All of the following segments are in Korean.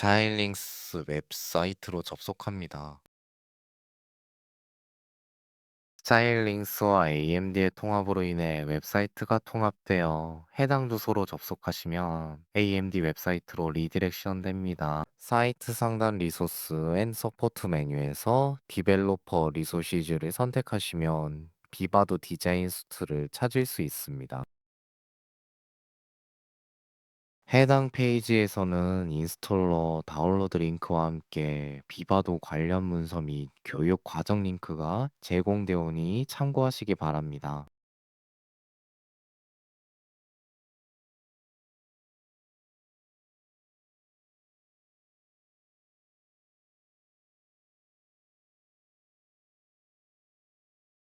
자일링스 웹사이트로 접속합니다. 자일링스와 AMD의 통합으로 인해 웹사이트가 통합되어 해당 주소로 접속하시면 AMD 웹사이트로 리디렉션 됩니다. 사이트 상단 리소스 앤 서포트 메뉴에서 디벨로퍼 리소시즈를 선택하시면 비바도 디자인 수트를 찾을 수 있습니다. 해당 페이지에서는 인스톨러 다운로드 링크와 함께 비바도 관련 문서 및 교육 과정 링크가 제공되어 오니 참고하시기 바랍니다.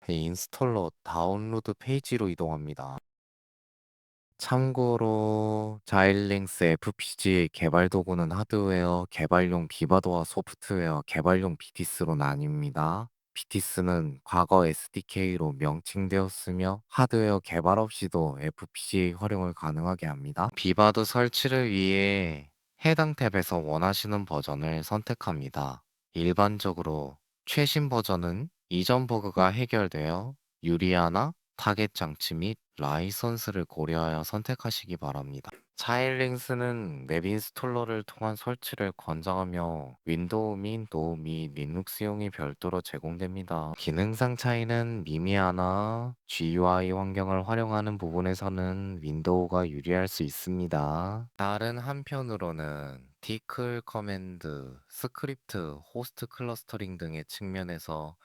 인스톨러 다운로드 페이지로 이동합니다. 참고로 자일링스 FPGA 개발 도구는 하드웨어 개발용 비바도와 소프트웨어 개발용 비티스로 나뉩니다. 비티스는 과거 SDK로 명칭되었으며 하드웨어 개발 없이도 FPGA 활용을 가능하게 합니다. 비바도 설치를 위해 해당 탭에서 원하시는 버전을 선택합니다. 일반적으로 최신 버전은 이전 버그가 해결되어 유리하나 타겟 장치 및 라이선스를 고려하여 선택하시기 바랍니다. 차일링스는 웹 인스톨러를 통한 설치를 권장하며 윈도우 및노및 리눅스용이 별도로 제공됩니다. 기능상 차이는 미미하나 GUI 환경을 활용하는 부분에서는 윈도우가 유리할 수 있습니다. 다른 한편으로는 디클 커맨드, 스크립트, 호스트 클러스터링 등의 측면에서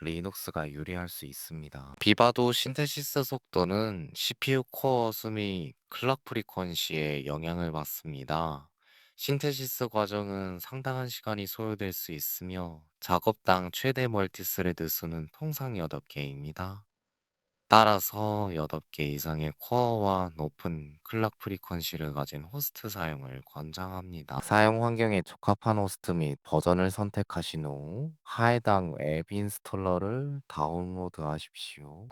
리눅스가 유리할 수 있습니다. 비바도 신테시스 속도는 CPU 코어 수및 클럭 프리퀀시에 영향을 받습니다. 신테시스 과정은 상당한 시간이 소요될 수 있으며 작업당 최대 멀티스레드 수는 통상 8개입니다. 따라서 8개 이상의 코어와 높은 클럭 프리퀀시를 가진 호스트 사용을 권장합니다. 사용 환경에 적합한 호스트 및 버전을 선택하신 후 해당 웹 인스톨러를 다운로드하십시오.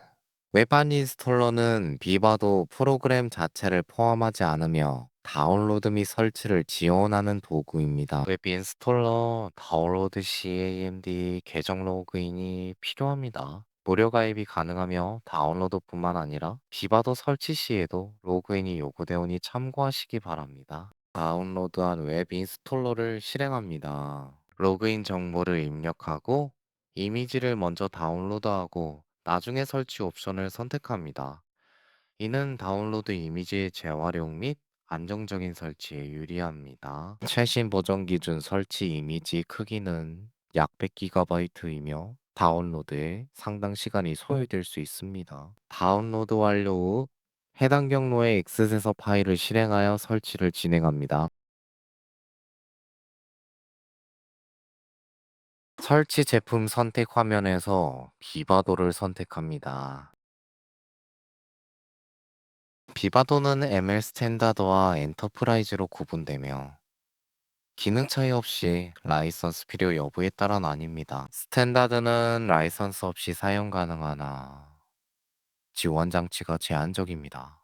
웹안 인스톨러는 비바도 프로그램 자체를 포함하지 않으며 다운로드 및 설치를 지원하는 도구입니다. 웹 인스톨러 다운로드 시 AMD 계정 로그인이 필요합니다. 무료 가입이 가능하며 다운로드뿐만 아니라 비바도 설치 시에도 로그인이 요구되오니 참고하시기 바랍니다. 다운로드한 웹 인스톨러를 실행합니다. 로그인 정보를 입력하고 이미지를 먼저 다운로드하고 나중에 설치 옵션을 선택합니다. 이는 다운로드 이미지의 재활용 및 안정적인 설치에 유리합니다. 최신 버전 기준 설치 이미지 크기는 약 100GB이며 다운로드에 상당 시간이 소요될 수 있습니다. 다운로드 완료 후 해당 경로의 엑스에서 파일을 실행하여 설치를 진행합니다. 설치 제품 선택 화면에서 비바도를 선택합니다. 비바도는 ML 스탠다드와 엔터프라이즈로 구분되며 기능 차이 없이 라이선스 필요 여부에 따라 나뉩니다. 스탠다드는 라이선스 없이 사용 가능하나 지원 장치가 제한적입니다.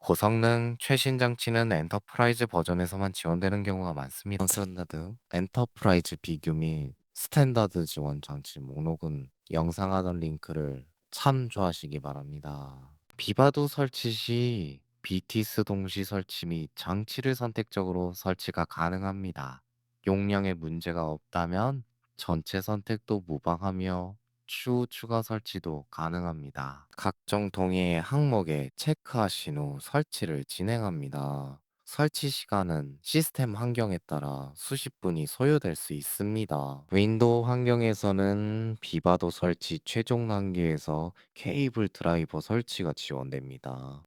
고성능 최신 장치는 엔터프라이즈 버전에서만 지원되는 경우가 많습니다. 스탠다드, 엔터프라이즈 비교 및 스탠다드 지원 장치 목록은 영상 하단 링크를 참조하시기 바랍니다. 비바도 설치 시 BTS 동시 설치 및 장치를 선택적으로 설치가 가능합니다. 용량에 문제가 없다면 전체 선택도 무방하며 추후 추가 설치도 가능합니다. 각종 동의 항목에 체크하신 후 설치를 진행합니다. 설치 시간은 시스템 환경에 따라 수십 분이 소요될 수 있습니다. 윈도우 환경에서는 비바도 설치 최종 단계에서 케이블 드라이버 설치가 지원됩니다.